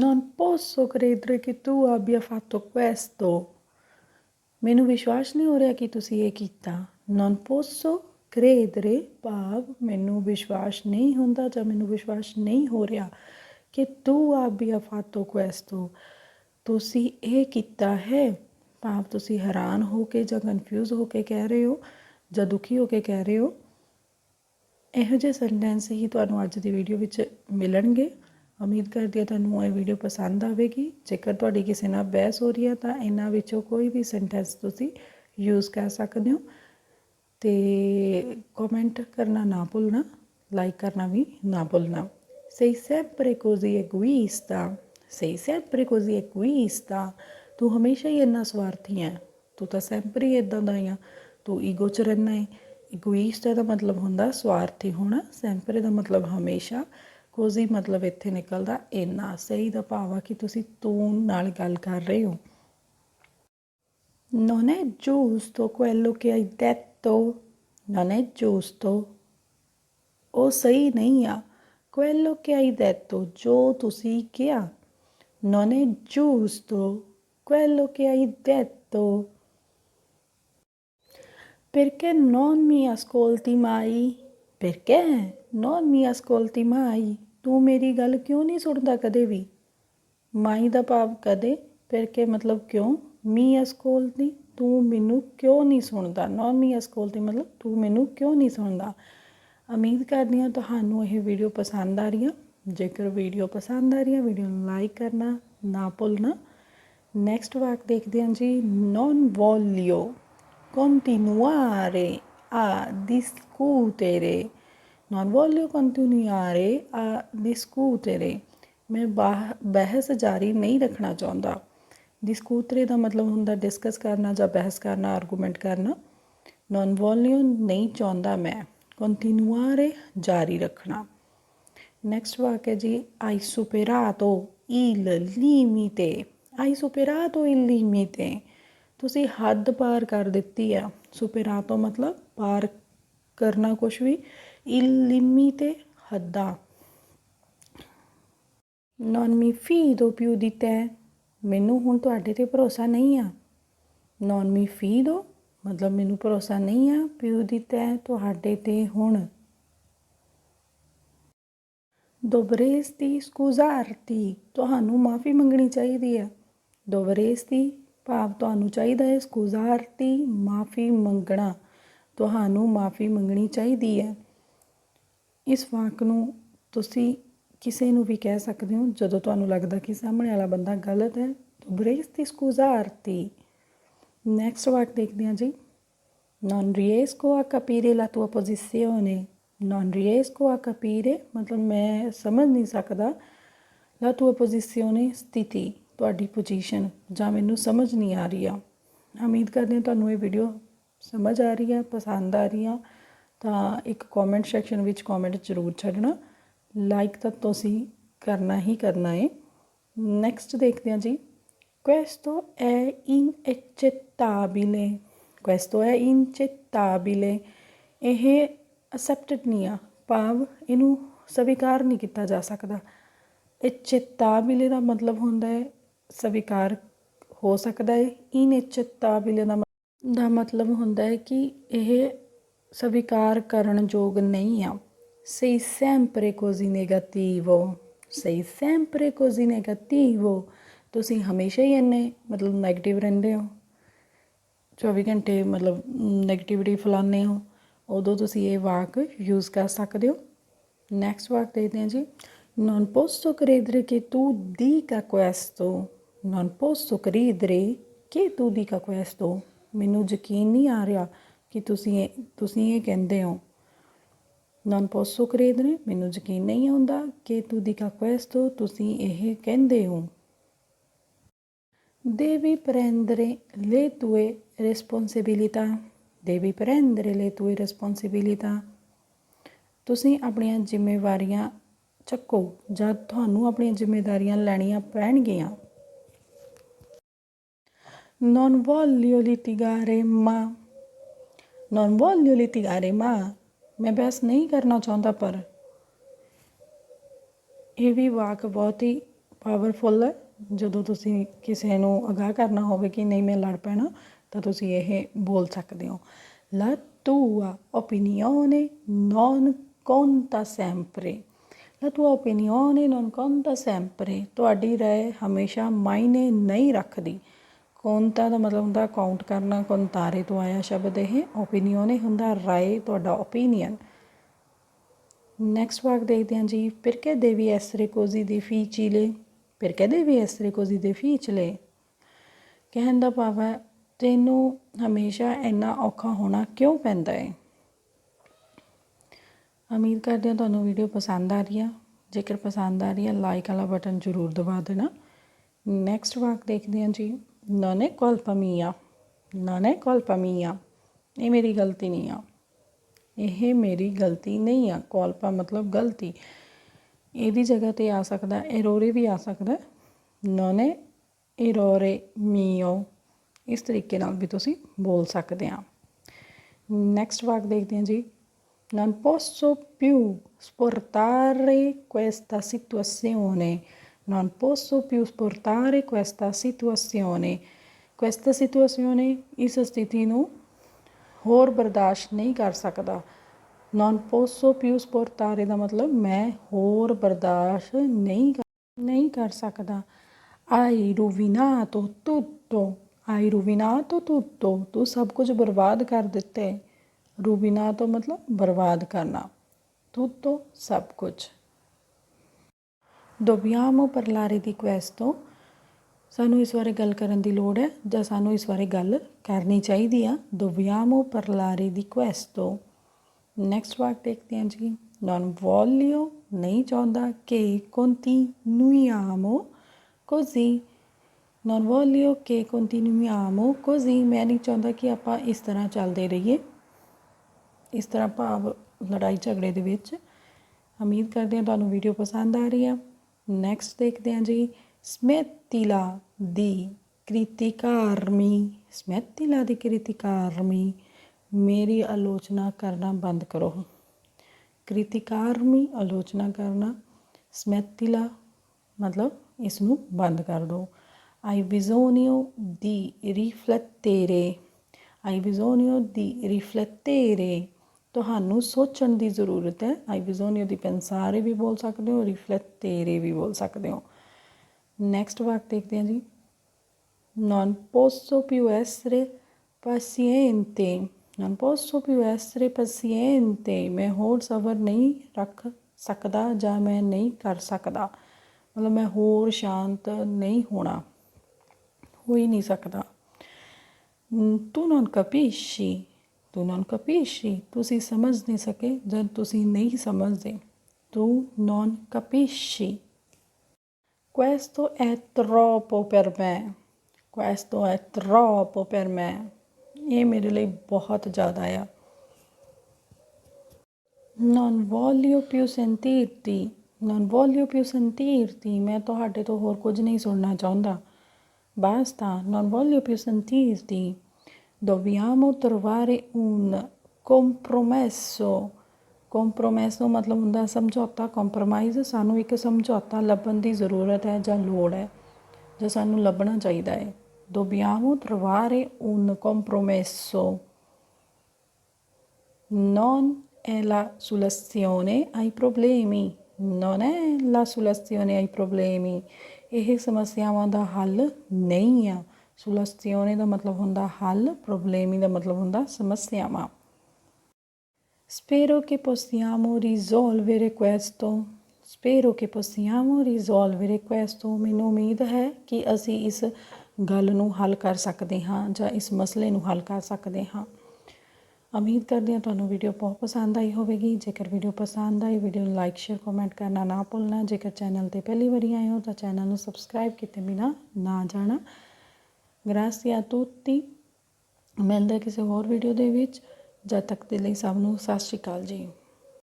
Non posso credere che tu abbia fatto questo. ਮੈਨੂੰ ਵਿਸ਼ਵਾਸ ਨਹੀਂ ਹੋ ਰਿਹਾ ਕਿ ਤੁਸੀਂ ਇਹ ਕੀਤਾ non ਪੋਸੋ credere ਭਾਵ ਮੈਨੂੰ ਵਿਸ਼ਵਾਸ ਨਹੀਂ ਹੁੰਦਾ ਜਾਂ ਮੈਨੂੰ ਵਿਸ਼ਵਾਸ ਨਹੀਂ ਹੋ ਰਿਹਾ ਕਿ tu abbia fatto questo. ਤੁਸੀਂ ਇਹ ਕੀਤਾ ਹੈ ਭਾਵ ਤੁਸੀਂ ਹੈਰਾਨ ਹੋ ਕੇ ਜਾਂ ਕਨਫਿਊਜ਼ ਹੋ ਕੇ ਕਹਿ ਰਹੇ ਹੋ ਜਾਂ ਦੁਖੀ ਹੋ ਕੇ ਕਹਿ ਰਹੇ ਹੋ ਇਹੋ ਜਿਹੇ ਸੈਂਟੈਂਸ ਹੀ ਤੁਹਾਨੂੰ ਅੱਜ ਦੀ ਵੀਡੀਓ ਵਿੱਚ ਮਿਲਣਗੇ ਉਮੀਦ ਕਰਦੀ ਹਾਂ ਤੁਹਾਨੂੰ ਇਹ ਵੀਡੀਓ ਪਸੰਦ ਆਵੇਗੀ। ਜੇਕਰ ਤੁਹਾਡੀ ਕਿਸੇ ਨਾਲ ਬਹਿਸ ਹੋ ਰਹੀ ਹੈ, ਤਾਂ ਇਹਨਾਂ ਵਿੱਚੋਂ ਕੋਈ ਵੀ ਸੈਂਟੈਂਸ ਤੁਸੀਂ ਯੂਜ਼ ਕਰ ਸਕਦੇ ਹੋ। ਤੇ ਕਮੈਂਟ ਕਰਨਾ ਨਾ ਭੁੱਲਣਾ ਲਾਈਕ ਕਰਨਾ ਵੀ ਨਾ ਭੁੱਲਣਾ। sei sempre così egoista sei sempre così egoista ਤੂੰ ਹਮੇਸ਼ਾ ਹੀ ਇੰਨਾ ਸਵਾਰਥੀ ਹੈ। ਤੂੰ ਤਾਂ sempre ਹੀ ਇਦਾਂ ਦਾ ਹੀ ਆ। ਤੂੰ ਈਗੋ ਚ ਰਹਿਣਾ ਹੈ egoista ਦਾ ਮਤਲਬ ਹੁੰਦਾ ਸਵਾਰਥੀ ਹੋਣਾ। sempre ਦਾ ਮਤਲਬ ਹਮੇਸ਼ਾ ਕੋਜ਼ੀ ਮਤਲਬ ਇੱਥੇ ਨਿਕਲਦਾ ਇੰਨਾ ਸਹੀ ਦਾ ਭਾਵ ਆ ਕਿ ਤੁਸੀਂ ਤੂੰ ਨਾਲ ਗੱਲ ਕਰ ਰਹੇ ਹੋ Non è giusto quello che hai detto. Non è giusto. ਉਹ ਸਹੀ ਨਹੀਂ ਆ quello che hai detto ਜੋ ਤੁਸੀਂ ਕਿਹਾ non è giusto quello che hai detto perché non mi ascolti mai perché Non ਅਸਕੋਲਤੀ ascolti mai ਤੂੰ ਮੇਰੀ ਗੱਲ ਕਿਉਂ ਨਹੀਂ ਸੁਣਦਾ ਕਦੇ ਵੀ? ਮਾਈ ਦਾ ਭਾਵ ਕਦੇ, ਫਿਰ ਕੇ ਮਤਲਬ ਕਿਉਂ? mi ਅਸਕੋਲਤੀ ਤੂੰ ਮੈਨੂੰ ਕਿਉਂ ਨਹੀਂ ਸੁਣਦਾ? non mi ascolti ਮਤਲਬ ਤੂੰ ਮੈਨੂੰ ਕਿਉਂ ਨਹੀਂ ਸੁਣਦਾ? ਉਮੀਦ ਕਰਦੀ ਹਾਂ ਤੁਹਾਨੂੰ ਇਹ ਵੀਡੀਓ ਪਸੰਦ ਆ ਰਹੀ ਹੈ ਜੇਕਰ ਵੀਡੀਓ ਪਸੰਦ ਆ ਰਹੀ ਹੈ ਵੀਡੀਓ ਨੂੰ ਲਾਈਕ ਕਰਨਾ ਨਾ ਭੁੱਲਣਾ। ਨੈਕਸਟ ਵਾਕ ਦੇਖਦੇ ਹਾਂ ਜੀ। Non voglio continuare ਆ discutere Non voglio continuare a discutere. ਮੈਂ ਬਹਿਸ ਜਾਰੀ ਨਹੀਂ ਰੱਖਣਾ ਚਾਹੁੰਦਾ ਡਿਸਕੂਟਰੇ ਦਾ ਮਤਲਬ ਹੁੰਦਾ ਡਿਸਕਸ ਕਰਨਾ ਜਾਂ ਬਹਿਸ ਕਰਨਾ ਆਰਗੂਮੈਂਟ ਕਰਨਾ ਨਾਨ ਵੋਲਿਓ ਨਹੀਂ ਚਾਹੁੰਦਾ ਮੈਂ ਕੰਟੀਨਿਊਆਰੇ ਜਾਰੀ ਰੱਖਣਾ ਨੈਕਸਟ ਵਾਕ ਹੈ ਜੀ ਆਈ ਸੁਪerato il limite ਆਈ ਸੁਪerato il limite ਤੁਸੀਂ ਹੱਦ ਪਾਰ ਕਰ ਦਿੱਤੀ ਆ ਸੁਪerato ਮਤਲਬ ਪਾਰ ਕਰਨਾ ਕੁਝ ਵੀ il limite ਹੱਦਾਂ non ਫੀ ਦੋ più di te. ਮੈਨੂੰ ਹੁਣ ਤੁਹਾਡੇ ਤੇ ਭਰੋਸਾ ਨਹੀਂ ਆ non ਫੀ ਦੋ ਮਤਲਬ ਮੈਨੂੰ ਭਰੋਸਾ ਨਹੀਂ ਆ ਪਿਉ di te ਤੁਹਾਡੇ ਤੇ ਹੁਣ ਦੁਬਰੇਜ਼ ਦੀ ਸਕੂਜ਼ਾਰਤੀ ਤੁਹਾਨੂੰ ਮਾਫੀ ਮੰਗਣੀ ਚਾਹੀਦੀ ਹੈ ਦੀ ਭਾਵ ਤੁਹਾਨੂੰ ਚਾਹੀਦਾ ਹੈ ਸਕੂਜ਼ਾਰਤੀ ਮਾਫੀ ਮੰਗਣਾ ਤੁਹਾਨੂੰ ਮਾਫੀ ਮੰਗਣੀ ਚਾਹੀਦੀ ਹੈ ਇਸ ਵਾਕ ਨੂੰ ਤੁਸੀਂ ਕਿਸੇ ਨੂੰ ਵੀ ਕਹਿ ਸਕਦੇ ਹੋ, ਜਦੋਂ ਤੁਹਾਨੂੰ ਲੱਗਦਾ ਕਿ ਸਾਹਮਣੇ ਵਾਲਾ ਬੰਦਾ ਗਲਤ ਹੈ ਬਰੇਸ dovresti ਸਕੂਜ਼ਾਰਤੀ ਨੈਕਸਟ ਵਾਕ ਦੇਖਦੇ ਹਾਂ ਜੀ। Non riesco a capire la tua posizione. Non riesco a capire, ਮਤਲਬ ਮੈਂ ਸਮਝ ਨਹੀਂ ਸਕਦਾ la tua posizione, ਸਥਿਤੀ, ਤੁਹਾਡੀ ਪੋਜੀਸ਼ਨ ਜਾਂ ਮੈਨੂੰ ਸਮਝ ਨਹੀਂ ਆ ਰਹੀ ਆ। ਉਮੀਦ ਕਰਦੇ ਹਾਂ ਤੁਹਾਨੂੰ ਇਹ ਵੀਡੀਓ ਸਮਝ ਆ ਰਹੀ ਹੈ ਪਸੰਦ ਆ ਰਹੀ ਆ। ਤਾਂ ਇੱਕ ਕਮੈਂਟ ਸੈਕਸ਼ਨ ਵਿੱਚ ਕਮੈਂਟ ਜ਼ਰੂਰ ਛੱਡਣਾ। ਲਾਈਕ ਤਾਂ ਤੁਸੀਂ ਕਰਨਾ ਹੀ ਕਰਨਾ ਹੈ ਨੈਕਸਟ ਦੇਖਦੇ ਹਾਂ ਜੀ। Questo è inaccettabile questo è inaccettabile ਇਹ ਅਸੈਪਟਡ ਨਹੀਂ ਆ। ਭਾਵ ਇਹਨੂੰ ਸਵੀਕਾਰ ਨਹੀਂ ਕੀਤਾ ਜਾ ਸਕਦਾ। ਇਚੇਤਾਬਿਲੇ ਦਾ ਮਤਲਬ ਹੁੰਦਾ ਹੈ ਸਵੀਕਾਰ ਹੋ ਸਕਦਾ ਹੈ। ਇਨਇਚੇਤਾਬਿਲੇ ਦਾ ਮ- ਦਾ ਮਤਲਬ ਹੁੰਦਾ ਹੈ ਕਿ ਇਹ ਸਵੀਕਾਰ ਕਰਨ ਯੋਗ ਨਹੀਂ ਆ sei sempre così negativo sei sempre così negativo ਤੁਸੀਂ ਹਮੇਸ਼ਾ ਹੀ ਇੰਨੇ ਮਤਲਬ 네ਗੇਟਿਵ ਰਹਿੰਦੇ ਹੋ 24 ਘੰਟੇ ਮਤਲਬ 네ਗੇਟਿਵਿਟੀ ਫੈਲਾਉਂਦੇ ਹੋ ਉਦੋਂ ਤੁਸੀਂ ਇਹ ਵਾਕ ਯੂਜ਼ ਕਰ ਸਕਦੇ ਹੋ ਨੈਕਸਟ ਵਾਕ ਦੇਖਦੇ ਹਾਂ ਜੀ non posso credere che tu dica questo non posso credere che tu dica questo ਮੈਨੂੰ ਯਕੀਨ ਨਹੀਂ ਆ ਰਿਹਾ ਕਿ ਤੁਸੀਂ ਇਹ ਤੁਸੀਂ ਇਹ ਕਹਿੰਦੇ ਹੋ non posso credere ਮੈਨੂੰ ਯਕੀਨ ਨਹੀਂ ਆਉਂਦਾ ਕਿ tu dica questo ਤੁਸੀਂ ਇਹ ਕਹਿੰਦੇ ਹੋ Devi prendere le tue responsabilità. Devi prendere le tue responsabilità. ਤੁਸੀਂ ਆਪਣੀਆਂ ਜ਼ਿੰਮੇਵਾਰੀਆਂ ਚੱਕੋ ਜਾਂ ਤੁਹਾਨੂੰ ਆਪਣੀਆਂ ਜ਼ਿੰਮੇਵਾਰੀਆਂ ਲੈਣੀਆਂ ਪੈਣਗੀਆਂ Non voglio litigare ma Non voglio litigare, ma ਮੈਂ ਬਹਿਸ ਨਹੀਂ ਕਰਨਾ ਚਾਹੁੰਦਾ ਪਰ ਇਹ ਵੀ ਵਾਕ ਬਹੁਤ ਹੀ ਪਾਵਰਫੁੱਲ ਹੈ ਜਦੋਂ ਤੁਸੀਂ ਕਿਸੇ ਨੂੰ ਅਗਾਹ ਕਰਨਾ ਹੋਵੇ ਕਿ ਨਹੀਂ ਮੈਂ ਲੜ ਪੈਣਾ ਤਾਂ ਤੁਸੀਂ ਇਹ ਬੋਲ ਸਕਦੇ ਹੋ La tua opinione non conta sempre. La tua opinione non conta sempre. ਤੁਹਾਡੀ ਰਾਏ ਹਮੇਸ਼ਾ ਮਾਇਨੇ ਨਹੀਂ ਰੱਖਦੀ ਕੋਨਤਾ ਦਾ ਮਤਲਬ ਹੁੰਦਾ ਕਾਊਂਟ ਕਰਨਾ ਕੋਨਤਾਰੇ ਤੋਂ ਆਇਆ ਸ਼ਬਦ ਇਹ ਓਪੀਨੀਅਨ ਇਹ ਹੁੰਦਾ, ਰਾਏ ਤੁਹਾਡਾ ਓਪੀਨੀਅਨ ਨੈਕਸਟ ਵਾਕ ਦੇਖਦੇ ਹਾਂ ਜੀ perché devi essere così difficile perché ਕੋਜ਼ੀ essere ਫੀ ਚਲੇ। ਕਹਿਣ ਦਾ ਭਾਵ ਹੈ, ਤੈਨੂੰ ਹਮੇਸ਼ਾ ਇੰਨਾ ਔਖਾ ਹੋਣਾ ਕਿਉਂ ਪੈਂਦਾ ਹੈ ਉਮੀਦ ਕਰਦੇ ਹਾਂ ਤੁਹਾਨੂੰ ਵੀਡੀਓ ਪਸੰਦ ਆ ਰਹੀ ਆ। ਜੇਕਰ ਪਸੰਦ ਆ ਰਹੀ ਹੈ ਲਾਈਕ ਵਾਲਾ ਬਟਨ ਜ਼ਰੂਰ ਦਬਾ ਦੇਣਾ। ਨੈਕਸਟ ਵਾਕ ਦੇਖਦੇ ਹਾਂ ਜੀ। Non è colpa mia. Non è colpa mia. ਇਹ ਮੇਰੀ ਗਲਤੀ ਨਹੀਂ ਆ ਇਹ ਮੇਰੀ ਗਲਤੀ ਨਹੀਂ ਆ ਕੋਲਪਾ ਮਤਲਬ ਗਲਤੀ ਇਹਦੀ ਜਗ੍ਹਾ ਤੇ ਆ ਸਕਦਾ ਐਰੋਰੇ ਵੀ ਆ ਸਕਦਾ non è errore mio. ਇਸ ਤਰੀਕੇ ਨਾਲ ਵੀ ਤੁਸੀਂ ਬੋਲ ਸਕਦੇ ਆ ਨੈਕਸਟ ਵਾਕ ਦੇਖਦੇ ਹਾਂ ਜੀ non posso più sportare questa situazione. Non posso più sopportare questa situazione. Questa situazione, ਇਸ ਸਥਿਤੀ ਨੂੰ ਹੋਰ ਬਰਦਾਸ਼ਤ ਨਹੀਂ ਕਰ ਸਕਦਾ ਨਾਨ ਪੋਸੋ ਪਿਊਸ ਪੋਰਤਾਰੇ ਦਾ ਮਤਲਬ ਮੈਂ ਹੋਰ ਬਰਦਾਸ਼ਤ ਨਹੀਂ ਨਹੀਂ ਕਰ ਸਕਦਾ ਆਈ ਰੁਵਿਨਾ ਤੋ ਤੁੱਤੋ ਆਈ ਰੁਵਿਨਾ ਤੋ ਤੁੱਤੋ ਤੂੰ ਸਭ ਕੁਝ ਬਰਬਾਦ ਕਰ ਦਿੱਤੇ ਰੁਵਿਨਾ ਤੋ ਮਤਲਬ ਬਰਬਾਦ ਕਰਨਾ ਤੁੱਤੋ ਸਭ ਕੁਝ ਦੁਵਿਆਮੋ ਪਰਲਾਰੇ ਦੀ di ਤੋਂ ਸਾਨੂੰ ਇਸ ਬਾਰੇ ਗੱਲ ਕਰਨ ਦੀ ਲੋੜ ਹੈ ਜਾਂ ਸਾਨੂੰ ਇਸ ਬਾਰੇ ਗੱਲ ਕਰਨੀ ਚਾਹੀਦੀ ਆ। ਦੁਵਿਆਮੋ ਪਰਲਾਰੇ ਦੀ di ਤੋਂ ਨੈਕਸਟ ਵਾਕ ਦੇਖਦੇ ਹਾਂ ਜੀ। Non voglio ਨਹੀਂ ਚਾਹੁੰਦਾ ਕਿ continuiamo, così। Non voglio che continuiamo, così। ਮੈਂ ਨਹੀਂ ਚਾਹੁੰਦਾ ਕਿ ਆਪਾਂ ਇਸ ਤਰ੍ਹਾਂ ਚੱਲਦੇ ਰਹੀਏ। ਇਸ ਤਰ੍ਹਾਂ ਭਾਵ ਲੜਾਈ ਝਗੜੇ ਦੇ ਵਿੱਚ। ਉਮੀਦ ਕਰਦੇ ਹਾਂ ਤੁਹਾਨੂੰ ਵੀਡੀਓ ਪਸੰਦ ਆ ਰਹੀ ਹੈ ਨੈਕਸਟ ਦੇਖਦੇ ਹਾਂ ਜੀ। ਸਮੈਤਿਲਾ ਦੀ ਕ੍ਰਿਤਿਕਾਰਮੀ ਸਮੈਤਿਲਾ ਦੀ ਕ੍ਰਿਤਿਕਾਰਮੀ ਮੇਰੀ ਆਲੋਚਨਾ ਕਰਨਾ ਬੰਦ ਕਰੋ। ਕ੍ਰਿਤਿਕਾਰਮੀ ਆਲੋਚਨਾ ਕਰਨਾ ਸਮੈਤਿਲਾ ਮਤਲਬ ਇਸ ਨੂੰ ਬੰਦ ਕਰ ਦਿਓ ਆਈਵਿਜ਼ੋਨੀਓ ਦੀ di ਆਈਵਿਜ਼ੋਨੀਓ ਦੀ bisogno ਤੁਹਾਨੂੰ ਸੋਚਣ ਦੀ ਜ਼ਰੂਰਤ ਹੈ ਆਈਬਿਜ਼ੋਨੀਓ ਦੀ ਪੈਨਸਾਰੇ ਵੀ ਬੋਲ ਸਕਦੇ ਹੋ ਰਿਫਲੈਕਟ ਤੇਰੇ ਵੀ ਬੋਲ ਸਕਦੇ ਹੋ ਨੈਕਸਟ ਵਾਕ ਦੇਖਦੇ ਹਾਂ ਜੀ non posso più essere paziente non posso più essere paziente ਮੈਂ ਹੋਰ ਸਬਰ ਨਹੀਂ ਰੱਖ ਸਕਦਾ ਜਾਂ ਮੈਂ ਨਹੀਂ ਕਰ ਸਕਦਾ ਮਤਲਬ ਮੈਂ ਹੋਰ ਸ਼ਾਂਤ ਨਹੀਂ ਹੋਣਾ ਹੋ ਹੀ ਨਹੀਂ ਸਕਦਾ ਤੂੰ non capisci ਤੂੰ non capisci ਤੁਸੀਂ ਸਮਝ ਨਹੀਂ ਸਕੇ ਜਦ ਤੁਸੀਂ ਨਹੀਂ ਸਮਝਦੇ ਤੂੰ non capisci questo è troppo per me questo è troppo per me ਇਹ ਮੇਰੇ ਲਈ ਬਹੁਤ ਜ਼ਿਆਦਾ ਆ non voglio più sentirti non voglio più sentirti ਮੈਂ ਤੁਹਾਡੇ ਤੋਂ ਹੋਰ ਕੁਝ ਨਹੀਂ ਸੁਣਨਾ ਚਾਹੁੰਦਾ basta non voglio più sentirti dobbiamo trovare un compromesso compromesso ਮਤਲਬ ਹੁੰਦਾ ਸਮਝੌਤਾ ਕੰਪਰੋਮਾਈਜ਼ ਸਾਨੂੰ ਇੱਕ ਸਮਝੌਤਾ ਲੱਭਣ ਦੀ ਜ਼ਰੂਰਤ ਹੈ ਜਾਂ ਲੋੜ ਹੈ ਜਾਂ ਸਾਨੂੰ ਲੱਭਣਾ ਚਾਹੀਦਾ ਹੈ dobbiamo trovare un compromesso non è la soluzione ai problemi non è la soluzione ai problemi ਇਹ ਸਮੱਸਿਆਵਾਂ ਦਾ ਹੱਲ ਨਹੀਂ ਆ soluzione ਦਾ ਮਤਲਬ ਹੁੰਦਾ ਹੱਲ, ਪ੍ਰੋਬਲੇਮੀ ਦਾ ਮਤਲਬ ਹੁੰਦਾ ਸਮੱਸਿਆਵਾਂ। spero che possiamo risolvere questo spero che possiamo risolvere questo ਮੈਨੂੰ ਉਮੀਦ ਹੈ ਕਿ ਅਸੀਂ ਇਸ ਗੱਲ ਨੂੰ ਹੱਲ ਕਰ ਸਕਦੇ ਹਾਂ ਜਾਂ ਇਸ ਮਸਲੇ ਨੂੰ ਹੱਲ ਕਰ ਸਕਦੇ ਹਾਂ। ਉਮੀਦ ਕਰਦੇ ਹਾਂ ਤੁਹਾਨੂੰ ਵੀਡੀਓ ਬਹੁਤ ਪਸੰਦ ਆਈ ਹੋਵੇਗੀ। ਜੇਕਰ ਵੀਡੀਓ ਪਸੰਦ ਆਈ, ਵੀਡੀਓ ਨੂੰ ਲਾਈਕ, ਸ਼ੇਅਰ, ਕਮੈਂਟ ਕਰਨਾ ਨਾ ਭੁੱਲਣਾ। ਜੇਕਰ ਚੈਨਲ ਤੇ ਪਹਿਲੀ ਵਾਰੀ ਆਏ ਹੋ ਤਾਂ ਚੈਨਲ ਨੂੰ ਸਬਸਕ੍ਰਾਈਬ ਕੀਤੇ ਬਿਨਾ ਨਾ ਜਾਣਾ। ਗ੍ਰਾਸੀਆ ਤੁੱਤੀ। ਮਿਲਦੇ ਕਿਸੇ ਹੋਰ ਵੀਡੀਓ ਦੇ ਵਿੱਚ ਜਦ ਤੱਕ ਦੇ ਲਈ ਸਭ ਨੂੰ ਸਤਿ ਸ਼੍ਰੀ ਅਕਾਲ ਜੀ।